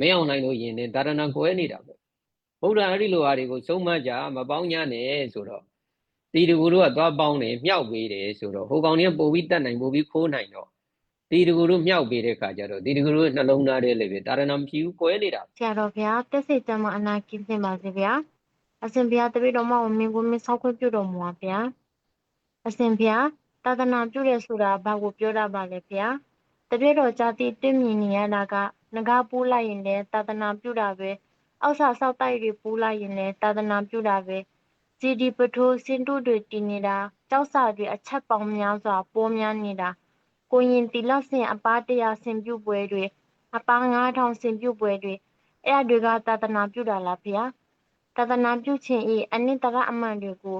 မင်းအောင်နိုင်လို့ရင်လည်းတာရဏကွဲနေတာပဲဗုဒ္ဓအဲ့ဒီလိုဟာတွေကိုဆုံးမကြမပေါင်းညနဲ့ဆိုတော့တီတကူတို့ကသွားပေါင်းတယ်မြောက်ပေးတယ်ဆိုတော့ဟိုကောင်တွေကပို့ပြီးတတ်နိုင်ပို့ပြီးခိုးနိုင်တော့တီတကူတို့မြောက်ပေးတဲ့ခါကျတော့တီတကူတို့နှလုံးသားထဲလည်းပဲတာရဏမရှိဘူးကွဲနေတာဆရာတော်ဘုရားတက်စိတ်ကြမ်းမအနာကင်းစင်ပါစေဗျာအရှင်ဘုရားတပည့်တော်မကိုမင်းကိုမင်းဆောက်ခွင့်ပြုတော်မူပါဗျာအရှင်ဘုရားသာသနာပြုတယ်ဆိုတာဘာကိုပြောတာပါလဲဗျာတပည့်တော်ဂျာတိတင့်မြင်နေရတာက ငကားပူးလိုက်ရင်လည်းသာသနာပြုတာပဲအောက်ဆာဆောက်တိုက်တွေပူးလိုက်ရင်လည်းသာသနာပြုတာပဲစီဒီပထိုးစင်တုတွေတည်နေတာကြောက်စာတွေအချက်ပေါင်းများစွာပိုးများနေတာကိုရင်တီလဆင်အပားတရာဆင်ပြုပွဲတွေအပား9000ဆင်ပြုပွဲတွေအဲ့အတွေကသာသနာပြုတာလားဗျာသာသနာပြုခြင်းဤအနိတကအမှန်တွေကို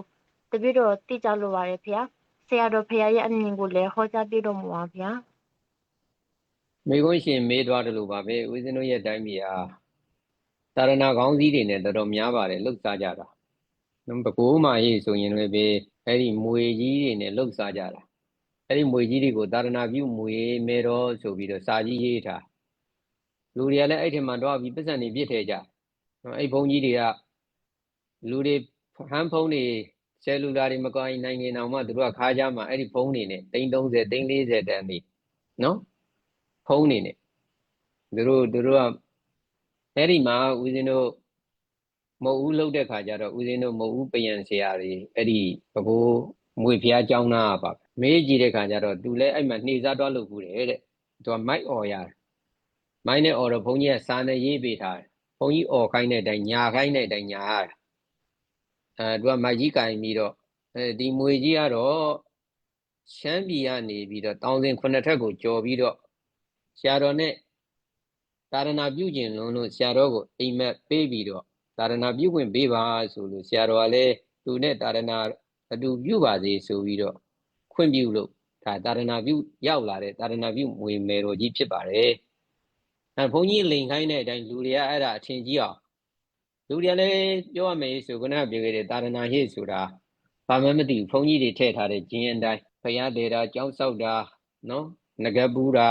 တပည့်တော်သိကြလိုပါတယ်ဗျာဆရာတော်ဖရာရဲ့အမြင်ကိုလည်းဟောကြားပြတော်မူပါဗျာ မေခွန်းရှင်မေးသွားတယ်လို့ပါပဲဦးဇင်းတို့ရဲ့တိုင်းပြည်ဟာတာရဏကောင်းစည်းတွေနဲ့တော်တော်များပါတယ်လှုပ်ရှားကြတာနော်ဘကိုးမာရေးဆိုရင်လည်းပဲအဲ့ဒီမွေကြီးတွေနဲ့လှုပ်ရှားကြတာအဲ့ဒီမွေကြီးတွေကိုတာရဏပြုမွေမေတော်ဆိုပြီးတော့စာကြီးရေးထားလူတွေကလည်းအဲ့ထင်မှာတော့ပြီးပတ်စံနေပြစ်ထဲကြနော်အဲ့ဘုန်းကြီးတွေကလူတွေဟန်းဖုန်းတွေဆယ်လူလာတွေမကောင်းနိုင်နေအောင်မှသူတို့ကခါးကြမှာအဲ့ဒီဖုန်းတွေနဲ့330 340တန်းနေနော် ဖုံးနေနဲ့သူတို့သူတို့ကအဲ့ဒီမှာဦးဇင်းတို့မုတ်ဦးလှုပ်တဲ့ခါကျတော့ဦးဇင်းတို့မုတ်ဦးပယံဆရာတွေအဲ့ဒီဘကိုးမွေဖျားเจ้าနာပါမေးကြည့်တဲ့ခါကျတော့သူလည်းအဲ့မှာနှိစားတွားလုပ်ဘူးတယ်တဲ့သူကမိုက်អော်ရတယ်မိုက်နဲ့អော်တော့ဘုန်းကြီးကစာနဲ့ရေးပေးထားတယ်ဘုန်းကြီးអော်ခိုင်းတဲ့အတိုင်းညာခိုင်းတဲ့အတိုင်းညာရတာအဲသူကမိုက်ကြီးကင်ပြီးတော့အဲဒီမွေကြီးကတော့ရှမ်းပြည်ကနေပြီးတော့တောင်စဉ်ခုနှစ်ထက်ကိုကြော်ပြီးတော့ ဆရာတော်နဲ့သာရဏပြုကျင်လုံးလို့ဆရာတော်ကိုအိမ်မက်ပေးပြီးတော့သာရဏပြုခွင့်ပေးပါဆိုလို့ဆရာတော်ကလည်းသူနဲ့သာရဏအတူပြုပါစေဆိုပြီးတော့ခွင့်ပြုလို့ဒါသာရဏပြုရောက်လာတဲ့သာရဏပြုမွေမယ်တော်ကြီးဖြစ်ပါတယ်အဲဘုန်းကြီးလိန်ခိုင်းတဲ့အတိုင်းလူတွေကအဲ့ဒါအထင်ကြီးအောင်လူတွေကလည်းပြောရမယ်ဆိုခုနကပြောခဲ့တဲ့သာရဏဟိဆိုတာဘာမှမသိဘူးဘုန်းကြီးတွေထည့်ထားတဲ့ကျင်းအတိုင်းဖရာတေတာကြောင်းဆောက်တာနော်ငကပူတာ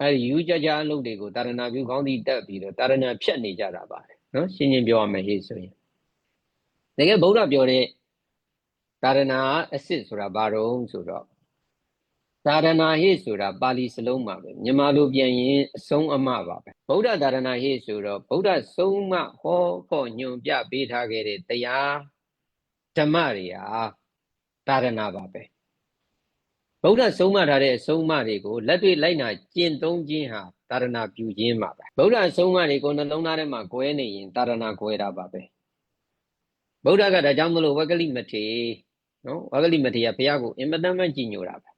အဲဒီယူကြကြအလုပ်တွေကိုတာရဏပြုကောင်းသည့်တက်ပြီးတော့တာရဏဖြတ်နေကြတာပါတယ်နော်ရှင်းရှင်းပြောရမယ်ဟေ့ဆိုရင်တကယ်ဗုဒ္ဓပြောတဲ့တာရဏအစ်စ်ဆိုတာဘာတော့ဆိုတော့တာရဏဟေ့ဆိုတာပါဠိစလုံးပါပဲမြန်မာလိုပြန်ရင်အဆုံးအမပါပဲဗုဒ္ဓတာရဏဟေ့ဆိုတော့ဗုဒ္ဓဆုံးမဟောဖို့ညွန်ပြပေးထားခဲ့တဲ့တရားဓမ္မတွေဟာတာရဏပါပဲ ဗုဒ္ဓဆုံးမထားတဲ့အဆုံးအမတွေကိုလက်တွေ့လိုက်နာကျင့်သုံးခြင်းဟာတာရဏပြုခြင်းပါပဲဗုဒ္ဓဆုံးမတွေကိုနှလုံးသားထဲမှာကွဲနေရင်တာရဏကွဲတာပါပဲဗုဒ္ဓကဒါကြောင့်မလို့ဝကလိမထေနော်ဝကလိမထေကဘုရားကိုအင်မတန်မှကြည်ညိုတာပဲ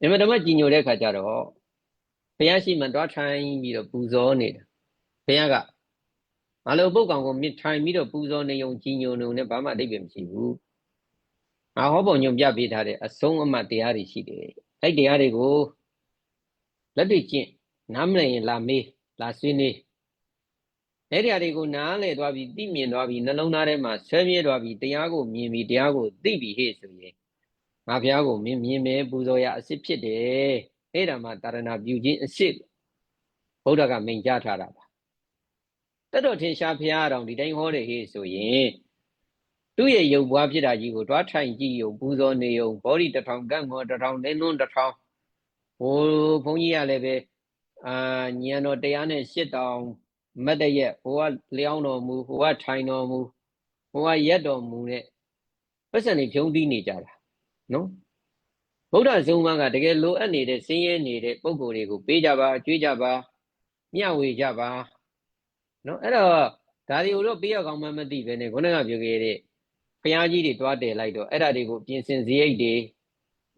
အင်မတန်မှကြည်ညိုတဲ့ခါကျတော့ဘုရားရှိမှတွားထိုင်ပြီးတော့ပူဇော်နေတာဘုရားကမလို့ပုတ်ကောင်ကိုမြစ်ထိုင်ပြီးတော့ပူဇော်နေုံကြည်ညိုနေုံနဲ့ဘာမှအဓိပ္ပာယ်မရှိဘူး ငါဟောပုံညွန်ပြပေးထားတဲ့အဆုံးအမတ်တရားတွေရှိတယ်။အဲ့တရားတွေကိုလက်တွေ့ကျင့်နားမလည်ရင်လာမေးလာဆွေးနွေးအဲ့ဒီအရာတွေကိုနားလည်သွားပြီးသိမြင်သွားပြီးနှလုံးသားထဲမှာဆွဲမြဲသွားပြီးတရားကိုမြင်ပြီးတရားကိုသိပြီးဟဲ့ဆိုရင်ငါဘုရားကိုမြင်မြင်မဲပူဇော်ရအစ်စ်ဖြစ်တယ်။အဲ့ဒါမှတာရဏပြုခြင်းအစ်စ်ဘုရားကမိန်ကြားထားတာပါ။တတ်တော်ထင်ရှားဘုရားတော်ဒီတိုင်းဟောတယ်ဟဲ့ဆိုရင် သူ့ရဲ့ယုံပွားဖြစ်တာကြီးကိုတွားထိုင်ကြည့်ယုံပူဇော်နေယုံဘောဓိတစ်ထောင်ကန့်မောတစ်ထောင်လင်းလွန်းတစ်ထောင်ဟိုဘုန်းကြီးကလည်းပဲအာညံတော်တရားနဲ့ရှစ်တောင်မတ်တရက်ဟိုကလျောင်းတော်မူဟိုကထိုင်တော်မူဟိုကရက်တော်မူနဲ့ပတ်စံနေဖြုံးပြီးနေကြတာနော်ဗုဒ္ဓဇုံမကတကယ်လိုအပ်နေတဲ့စင်းရဲနေတဲ့ပုံကိုယ်တွေကိုပေးကြပါကြွေးကြပါမျှဝေကြပါနော်အဲ့တော့ဒါတွေကိုတော့ပေးရကောင်းမှမသိပဲねခုနကပြောခဲ့တဲ့ ဘုရားကြီးတွေတွားတယ်လိုက်တော့အဲ့ဒါတွေကိုပြင်ဆင်စရိတ်တွေ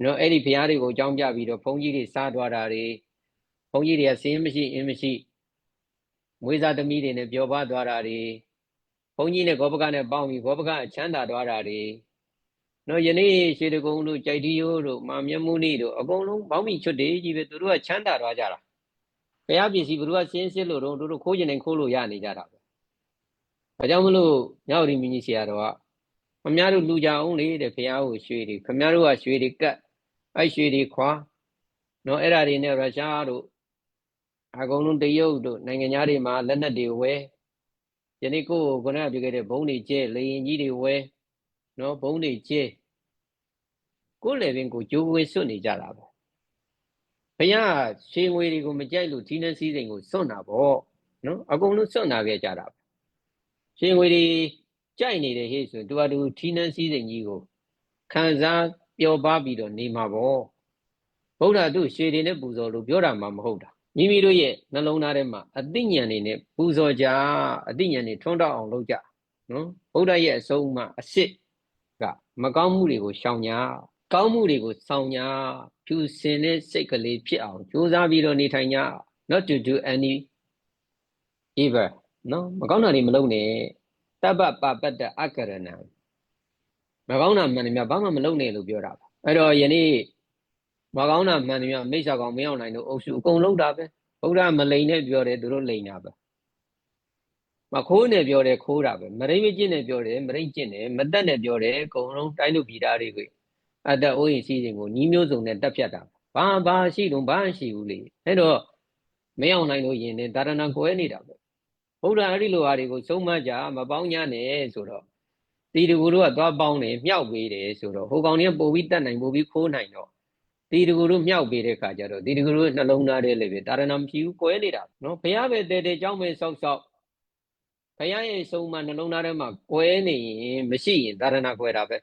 နော်အဲ့ဒီဘုရားတွေကိုအကြောင်းပြပြီးတော့ဘုန်းကြီးတွေစားသွားတာတွေဘုန်းကြီးတွေကစင်းမရှိအင်းမရှိမွေးစားသမီးတွေနဲ့ပျော်ပါသွားတာတွေဘုန်းကြီးနဲ့ဂောပကနဲ့ပေါင်းပြီးဂောပကအချမ်းသာသွားတာတွေနော်ယနေ့ရွှေတကုံတို့ကြိုက်တီရိုးတို့မာမျက်မှုနီတို့အကုန်လုံးပေါင်းပြီးချွတ်တေးကြီးပဲသူတို့ကချမ်းသာသွားကြတာဘုရားပစ္စည်းဘုရားစင်းစစ်လို့တော့တို့တို့ခိုးကျင်နေခိုးလို့ရနေကြတာပဲဒါကြောင့်မလို့ညောင်ရီမင်းကြီးဆရာတော်က ခမရတို့လူကြအောင်လေတဲ့ဘုရားကိုရွှေတွေခမရတို့ကရွှေတွေကတ်အဲ့ရွှေတွေခွာနော်အဲ့ဒါတွေနဲ့ရုရှားတို့အကုန်လုံးတရုတ်တို့နိုင်ငံသားတွေမှာလက်နက်တွေဝဲယနေ့ကိုယ်ကိုခုနကပြောခဲ့တဲ့ဘုံတွေကျဲလေရင်ကြီးတွေဝဲနော်ဘုံတွေကျဲကိုယ်လည်းပင်ကိုကြိုးဝဲစွတ်နေကြတာပဲဘုရားရှေးငွေတွေကိုမကြိုက်လို့ဒီနန်းစည်းစိမ်ကိုစွန့်တာပေါ့နော်အကုန်လုံးစွန့်နာခဲ့ကြတာပဲရှေးငွေတွေ ကြိုက်နေတယ်ဟေ့ဆိုရင်သူကသူဒီနန်းစည်းစိမ်ကြီးကိုခံစားပျော်ပါပြီးတော့နေမှာပေါ့ဗုဒ္ဓသူရှေးတွေနဲ့ပူဇော်လို့ပြောတာမှမဟုတ်တာမိမိတို့ရဲ့နှလုံးသားထဲမှာအသိဉာဏ်တွေနဲ့ပူဇော်ကြအသိဉာဏ်တွေထွန်းတောက်အောင်လုပ်ကြနော်ဗုဒ္ဓရဲ့အဆုံးအမအစ်စ်ကမကောင်းမှုတွေကိုရှောင်ညာကောင်းမှုတွေကိုဆောင်ညာဖြူစင်တဲ့စိတ်ကလေးဖြစ်အောင်ကြိုးစားပြီးတော့နေထိုင်ကြ not to do any evil နော်မကောင်းတာတွေမလုပ်နဲ့ တပ္ပပပတ္တအကရဏံမကောင်းတာမှန်တယ်များဘာမှမလုပ်နဲ့လို့ပြောတာပါအဲ့တော့ယနေ့မကောင်းတာမှန်တယ်များမိစ္ဆာကောင်မရောက်နိုင်လို့အုပ်စုအကုန်လုံးတာပဲဗုဒ္ဓမလိန်နဲ့ပြောတယ်သူတို့လိန်တာပဲမခိုးနဲ့ပြောတယ်ခိုးတာပဲမရိမ့်မကျင့်နဲ့ပြောတယ်မရိမ့်ကျင့်တယ်မတက်နဲ့ပြောတယ်အကုန်လုံးတိုင်းတို့ပြည်သားတွေကိုအတ္တအိုးရင်စီစဉ်ကိုညီးမျိုးစုံနဲ့တက်ဖြတ်တာဘာဘာရှိတော့ဘာရှိဘူးလေအဲ့တော့မရောက်နိုင်လို့ရင်လည်းဒါရဏကွဲနေတာပဲ ဗုဒ္ဓအဲ့ဒီလိုဟာတွေကိုဆုံးမကြမပေါင်းညနဲ့ဆိုတော့တီတကူတို့ကသွားပေါင်းတယ်မြောက်ပေးတယ်ဆိုတော့ဟိုကောင်တွေကပို့ပြီးတတ်နိုင်ပို့ပြီးခိုးနိုင်တော့တီတကူတို့မြောက်ပေးတဲ့ခါကျတော့တီတကူတို့နှလုံးသားတဲ့လေပဲတာရဏမဖြစ်ဘူးကွဲနေတာနော်ဘုရားပဲတဲတဲကြောင်းပဲဆောက်ဆောက်ဘုရားရဲ့ဆုံးမနှလုံးသားထဲမှာကွဲနေရင်မရှိရင်တာရဏကွဲတာပဲ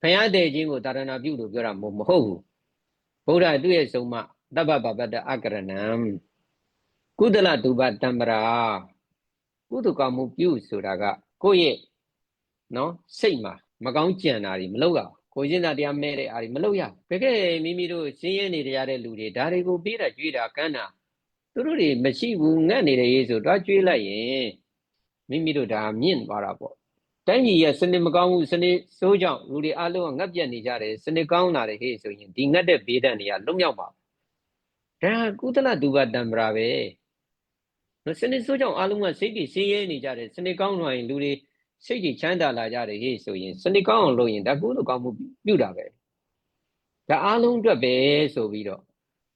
ဘုရားတဲ့ခြင်းကိုတာရဏပြုလို့ပြောတာမဟုတ်ဘူးဗုဒ္ဓသူ့ရဲ့ဆုံးမတပ္ပပပတ္တအကရဏံ ကုသလတုပတံပရာကုသကမှုပြုဆိုတာကကိုယ့်ရဲ့နော်စိတ်မှာမကောင်းကြံတာတွေမလုပ်ရဘူးကိုချင်းသာတရားမဲ့တဲ့အားတွေမလုပ်ရဘူးတကယ်မိမိတို့ရှင်းရဲနေကြတဲ့လူတွေဒါတွေကိုပြီးတာကြွေးတာကမ်းတာသူတို့တွေမရှိဘူးငတ်နေတယ်ရေးဆိုတော့ကြွေးလိုက်ရင်မိမိတို့ဒါမြင့်သွားတာပေါ့တိုင်းပြည်ရဲ့စနစ်မကောင်းဘူးစနစ်စိုးကြောင့်လူတွေအလုံးကငတ်ပြတ်နေကြတယ်စနစ်ကောင်းလာတယ်ဟေ့ဆိုရင်ဒီငတ်တဲ့ဘေးဒဏ်တွေကလွတ်မြောက်ပါဒါကုသလဒုဘတံပရာပဲ နော်စနစ်စိုးကြောင့်အလုံးကစိတ်တွေဆင်းရဲနေကြတယ်စနစ်ကောင်းလာရင်လူတွေစိတ်ကြီးချမ်းသာလာကြတယ်ဟေ့ဆိုရင်စနစ်ကောင်းအောင်လုပ်ရင်ဒါကုသိုလ်ကောင်းမှုပြုတာပဲဒါအားလုံးအတွက်ပဲဆိုပြီးတော့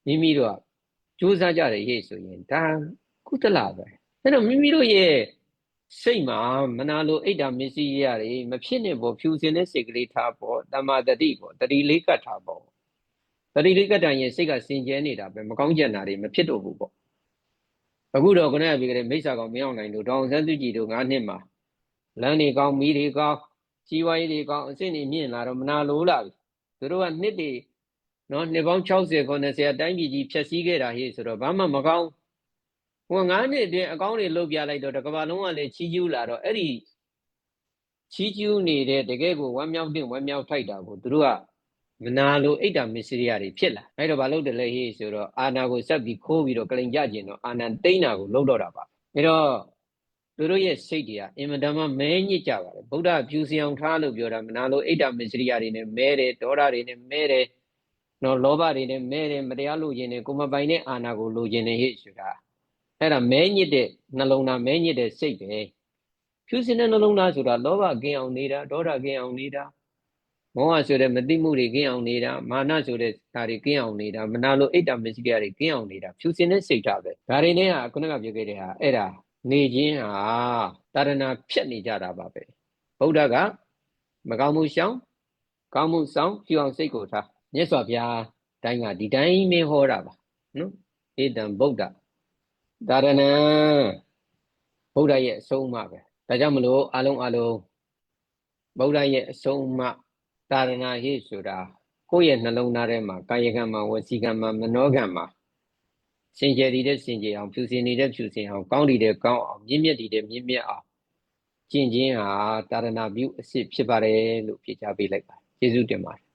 မိမိတို့ကကြိုးစားကြတယ်ဟေ့ဆိုရင်ဒါကုသလပဲအဲ့တော့မိမိတို့ရဲ့စိတ်မှာမနာလိုအိတ်တာမစ္စည်းရတွေမဖြစ်နေပေါ်ဖြူစင်တဲ့စိတ်ကလေးထားပေါ်တမာတတိပေါ်တတိလေးကတ်ထားပေါ်တတိလေးကတ်တိုင်းရဲ့စိတ်ကစင်ကြဲနေတာပဲမကောင်းကြံတာတွေမဖြစ်တော့ဘူးပေါ့ အခုတော့ခဏပြောကြတဲ့မိစ္ဆာကောင်မရောက်နိုင်လို့တောင်ဆန်းသူကြည်တို့၅နှစ်မှာလမ်းတွေကောင်းမီးတွေကောင်းကြီးဝါးရေးတွေကောင်းအစ်စ်တွေမြင့်လာတော့မနာလိုလာပြီသူတို့ကနှစ်တွေနော်နှစ်ပေါင်း60 90အတိုင်းပြည်ကြီးဖြတ်စည်းခဲ့တာဟေ့ဆိုတော့ဘာမှမကောင်းဟိုငါးနှစ်အတွင်းအကောင်းတွေလုတ်ပြလိုက်တော့တကဘာလုံးကလည်းချီးကျူးလာတော့အဲ့ဒီချီးကျူးနေတဲ့တကယ်ကိုဝမ်းမြောက်တဲ့ဝမ်းမြောက်ထိုက်တာကိုသူတို့က မနာလိုအိတ်တာမစ္စရိယတွေဖြစ်လာအဲ့တော့ဘာလို့တလဲဟေ့ဆိုတော့အာနာကိုဆက်ပြီးခိုးပြီးတော့ကလိန်ကြကျင်တော့အာနာတိမ့်တာကိုလုတ်တော့တာပါအဲ့တော့သူတို့ရဲ့စိတ်တွေကအင်မတန်မှမဲညစ်ကြပါတယ်ဗုဒ္ဓဖြူစင်အောင်ထားလို့ပြောတာမနာလိုအိတ်တာမစ္စရိယတွေနဲ့မဲတယ်ဒေါသတွေနဲ့မဲတယ်နော်လောဘတွေနဲ့မဲတယ်မတရားလို့ခြင်းနဲ့ကိုမပိုင်တဲ့အာနာကိုလိုခြင်းနဲ့ဟိဆိုတာအဲ့ဒါမဲညစ်တဲ့နှလုံးသားမဲညစ်တဲ့စိတ်ပဲဖြူစင်တဲ့နှလုံးသားဆိုတာလောဘကင်းအောင်နေတာဒေါသကင်းအောင်နေတာ မောဟဆိုတဲ့မသိမှုတွေကင်းအောင်နေတာမာနဆိုတဲ့ဓာတ်တွေကင်းအောင်နေတာမနာလိုအိတ်တာမစ္စရိယတွေကင်းအောင်နေတာဖြူစင်တဲ့စိတ်ဓာတ်ပဲဒါတွေနဲ့ဟာခုနကပြောခဲ့တဲ့ဟာအဲ့ဒါနေခြင်းဟာတာရဏဖြတ်နေကြတာပါပဲဗုဒ္ဓကမကောင်းမှုရှောင်ကောင်းမှုဆောင်ဖြူအောင်စိတ်ကိုထားမြတ်စွာဘုရားတိုင်းကဒီတိုင်းမင်းဟောတာပါနော်ဧတံဗုဒ္ဓတာရဏံဗုဒ္ဓရဲ့အဆုံးအမပဲဒါကြောင့်မလို့အလုံးအလုံးဗုဒ္ဓရဲ့အဆုံးအမ တာရဏဟိဆိုတာကိုယ့်ရဲ့နှလုံးသားထဲမှာကာယကံမှာဝစီကံမှာမနောကံမှာစင်ကြယ်တည်တဲ့စင်ကြယ်အောင်ဖြူစင်နေတဲ့ဖြူစင်အောင်ကောင်းတည်တဲ့ကောင်းအောင်မြင့်မြတ်တည်တဲ့မြင့်မြတ်အောင်ကျင့်ခြင်းဟာတာရဏပြုအစ်စ်ဖြစ်ပါတယ်လို့ဖြေချပေးလိုက်ပါကျေးဇူးတင်ပါတယ်